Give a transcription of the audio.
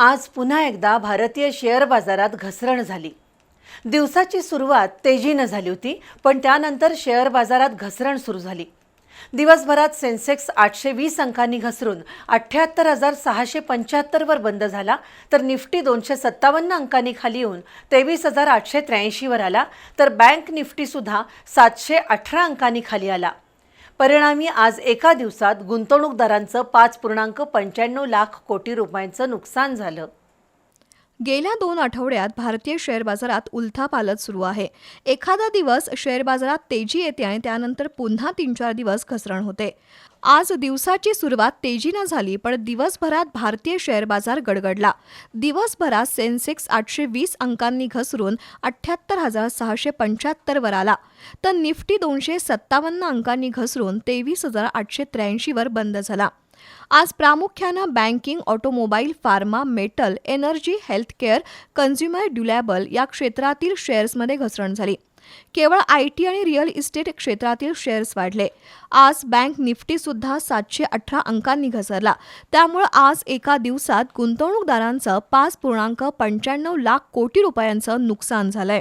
आज पुन्हा एकदा भारतीय शेअर बाजारात घसरण झाली. दिवसाची सुरुवात तेजीनं झाली होती पण त्यानंतर शेअर बाजारात घसरण सुरू झाली. दिवसभरात सेन्सेक्स आठशे वीस अंकांनी घसरून अठ्ठ्याहत्तर हजार सहाशे पंच्याहत्तरवर बंद झाला तर निफ्टी दोनशे सत्तावन्न अंकांनी खाली येऊन तेवीस हजार आठशे त्र्याऐंशीवर आला तर बँक निफ्टीसुद्धा सातशे अठरा अंकांनी खाली आला. परिणामी आज एका दिवसात गुंतवणूकदारांचं पाच पूर्णांक पंच्याण्णव लाख कोटी रुपयांचं नुकसान झालं. गेल्या दोन आठवड्यात भारतीय शेअर बाजारात उलथापालथ सुरू आहे. एखादा दिवस शेअर बाजारात तेजी येते आणि त्यानंतर पुन्हा तीन चार दिवस घसरण होते. आज दिवसाची सुरुवात तेजीनं झाली पण दिवसभरात भारतीय शेअर बाजार गडगडला. दिवसभरात सेन्सेक्स आठशे वीस अंकांनी घसरून अठ्ठ्याहत्तर हजार सहाशे पंच्याहत्तरवर आला. तर निफ्टी दोनशे सत्तावन्न अंकांनी घसरून तेवीस हजार आठशे त्र्याऐंशीवर बंद झाला. आज प्रामुख्यानं banking automobile pharma metal energy healthcare consumer durable या क्षेत्रातील शेअर्समध्ये घसरण झाली. केवळ आय टी आणि रिअल इस्टेट क्षेत्रातील शेअर्स वाढले. आज बँक निफ्टीसुद्धा सातशे अठरा अंकांनी घसरला. त्यामुळे आज एका दिवसात गुंतवणूकदारांचं पाच पूर्णांक पंच्याण्णव लाख कोटी रुपयांचं नुकसान झालंय.